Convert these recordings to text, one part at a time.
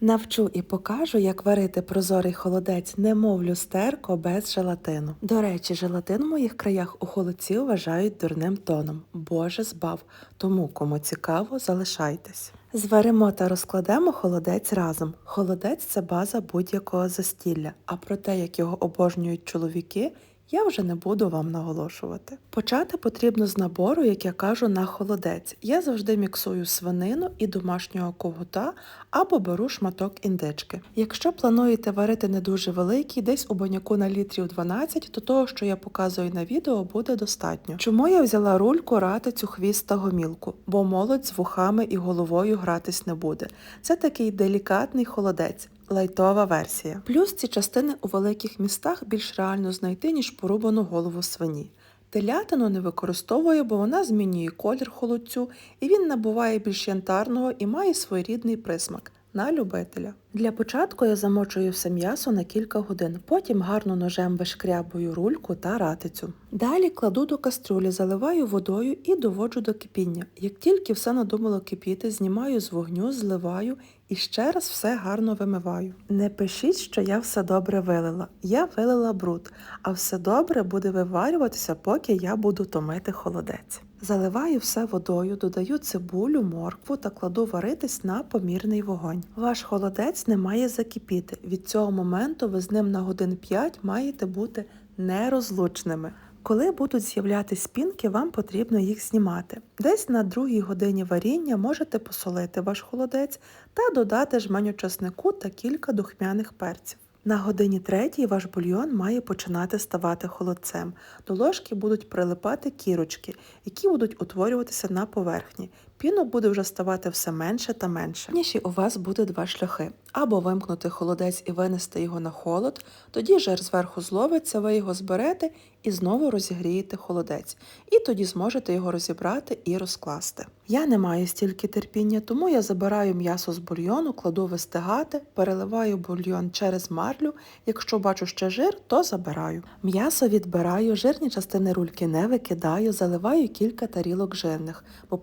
Навчу і покажу, як варити прозорий холодець, немов люстерко без желатину. До речі, желатин в моїх краях у холодці вважають дурним тоном. Боже збав. Тому, кому цікаво, залишайтесь. Зваримо та розкладемо холодець разом. Холодець це база будь-якого застілля, а про те, як його обожнюють чоловіки, я вже не буду вам наголошувати. Почати потрібно з набору, як я кажу, на холодець. Я завжди міксую свинину і домашнього когута або беру шматок індички. Якщо плануєте варити не дуже великий, десь у баняку на літрів 12, то того, що я показую на відео, буде достатньо. Чому я взяла рульку, ратицю, хвіст та гомілку? Бо молодь з вухами і головою гратись не буде. Це такий делікатний холодець. Лайтова версія. Плюс ці частини у великих містах більш реально знайти, ніж порубану голову свині. Телятину не використовую, бо вона змінює колір холодцю, і він набуває більш янтарного і має своєрідний присмак на любителя. Для початку я замочую все м'ясо на кілька годин, потім гарно ножем вишкрябую рульку та ратицю. Далі кладу до каструлі, заливаю водою і доводжу до кипіння. Як тільки все надумало кипіти, знімаю з вогню, зливаю і ще раз все гарно вимиваю. Не пишіть, що я все добре вилила. Я вилила бруд, а все добре буде виварюватися, поки я буду томити холодець. Заливаю все водою, додаю цибулю, моркву та кладу варитись на помірний вогонь. Ваш холодець не має закипіти. Від цього моменту ви з ним на годин 5 маєте бути нерозлучними. Коли будуть з'являтися спінки, вам потрібно їх знімати. Десь на другій годині варіння можете посолити ваш холодець та додати жменю чеснику та кілька духмяних перців. На годині третій ваш бульйон має починати ставати холодцем. До ложки будуть прилипати кірочки, які будуть утворюватися на поверхні. Піну буде вже ставати все менше та менше. Ніші у вас буде два шляхи: або вимкнути холодець і винести його на холод, тоді жир зверху зловиться, ви його зберете і знову розігрієте холодець. І тоді зможете його розібрати і розкласти. Я не маю стільки терпіння, тому я забираю м'ясо з бульйону, кладу вистигати, переливаю бульйон через марлю. Якщо бачу ще жир, то забираю. М'ясо відбираю, жирні частини рульки не викидаю, заливаю кілька тарілок жирних, бо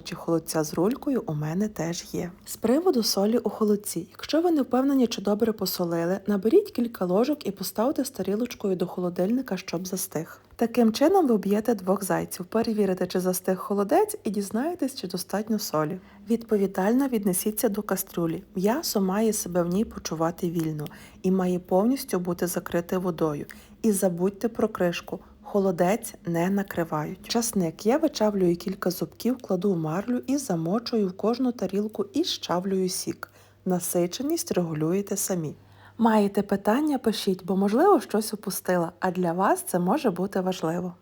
поціновувачі холодця з рулькою у мене теж є. З приводу солі у холодці. Якщо ви не впевнені, чи добре посолили, наберіть кілька ложок і поставте з тарілочкою до холодильника, щоб застиг. Таким чином ви б'єте двох зайців, перевірите, чи застиг холодець, і дізнаєтесь, чи достатньо солі. Відповідально віднесіться до кастрюлі. М'ясо має себе в ній почувати вільно і має повністю бути закрите водою. І забудьте про кришку. Холодець не накривають. Часник я вичавлюю кілька зубків, кладу в марлю і замочую в кожну тарілку і щавлюю сік. Насиченість регулюєте самі. Маєте питання, пишіть, бо можливо щось упустила, а для вас це може бути важливо.